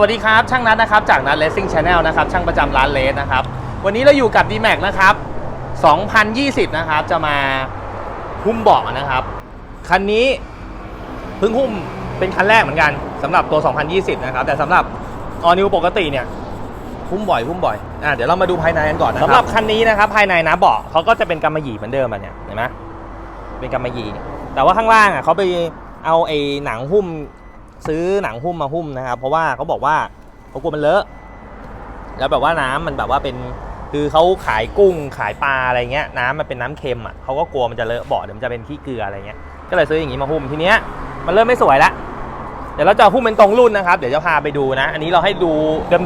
วัสดีครับ ช่างนัทนะครับ จากนัทเลสซิ่งชาแนลนะครับ ช่างประจำร้านเลสนะครับ วันนี้เราอยู่กับ d m a x นะครับ 2020 นะครับ จะมาหุ้มเบาะนะครับ คันนี้เพิ่งหุ้มเป็นคันแรกเหมือนกันสำหรับตัว 2020 นะครับ แต่สำหรับออนิวปกติเนี่ยหุ้มบ่อยหุ้มบ่อยอะเดี๋ยวเรามาดูภายในกันก่อนนะครับสำหรับคันนี้นะครับ ภายในนะเบาะเขาก็จะเป็นกำมะหยี่เหมือนเดิมอะเนี่ยเห็นไหมเป็นกำมะหยี่แต่ว่าข้างล่างอะเขาไปเอาไอ้หนังหุ้ม ซื้อหนังหุ้มมาหุ้มนะครับ เพราะว่าเขาบอกว่าเขากลัวมันเลอะ แล้วแบบว่าน้ำมันแบบว่าเป็นคือเขาขายกุ้งขายปลาอะไรเงี้ยน้ำมันเป็นน้ำเค็มอะเขาก็กลัวมันจะเลอะเบาะเดี๋ยวมันจะเป็นขี้เกลืออะไรเงี้ยก็เลยซื้ออย่างนี้มาหุ้มทีเนี้ยมันเริ่มไม่สวยละเดี๋ยวเราจะหุ้มเป็นตรงรุ่นนะครับ เดี๋ยวจะพาไปดูนะ อันนี้เราให้ดู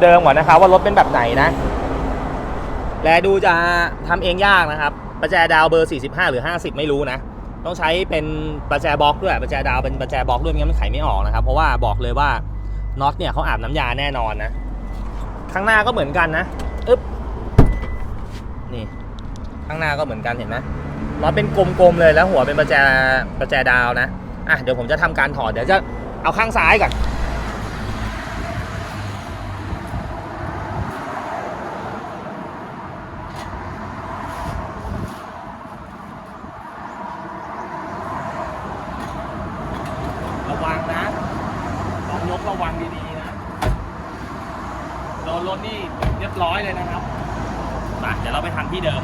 เดิมๆก่อนนะครับว่ารถเป็นแบบไหนนะ และดูจะทำเองยากนะครับ ประแจดาวเบอร์ 45 หรือ 50 ไม่รู้นะ ต้องใช้เป็นประแจบล็อกด้วยประแจดาวเป็นประแจบล็อกด้วยไม่งั้นมันไขไม่ออกนะครับ เพราะว่าบอกเลยว่าน็อตเนี่ยเขาอาบน้ำยาแน่นอนนะข้างหน้าก็เหมือนกันนะอึ๊บนี่ข้างหน้าก็เหมือนกันเห็นไหมน็อตเป็นกลมๆเลยแล้วหัวเป็นประแจประแจดาวนะอะเดี๋ยวผมจะทำการถอดเดี๋ยวจะเอาข้างซ้ายก่อน ระวังนะ ต้องระวังดีๆนะโดนรถนี่เรียบร้อยเลยนะครับมาเดี๋ยวเราไปทำที่เดิม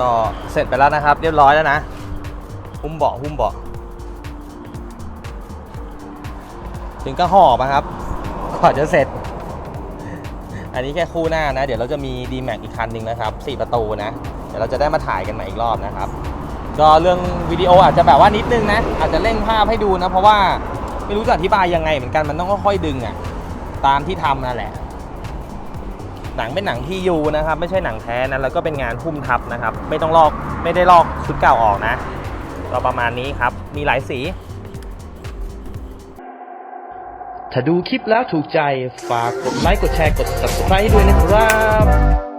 ก็เสร็จไปแล้วนะครับ เรียบร้อยแล้วนะ หุ้มเบาะหุ้มเบาะถึงก็หอบอะครับกว่าจะเสร็จ อันนี้แค่คู่หน้านะ เดี๋ยวเราจะมี d m a x อีกคันหนึ่งนะครับ4ประตูนะ เดี๋ยวเราจะได้มาถ่ายกันใหม่อีกรอบนะครับ ก็เรื่องวิดีโออาจจะแบบว่านิดนึงนะ อาจจะเร่งภาพให้ดูนะ เพราะว่าไม่รู้จะอธิบายยังไงเหมือนกันมันต้องค่อยๆดึงอะตามที่ทำนั่นแหละ หนังเป็นหนังที่ยูนะครับไม่ใช่หนังแท้นะแล้วก็เป็นงานหุ้มทับนะครับ ไม่ต้องลอกไม่ได้ลอกชุดเก่าออกนะก็ประมาณนี้ครับมีหลายสี ถ้าดูคลิปแล้วถูกใจฝากกดไลค์กดแชร์กด subscribe ด้วยนะครับ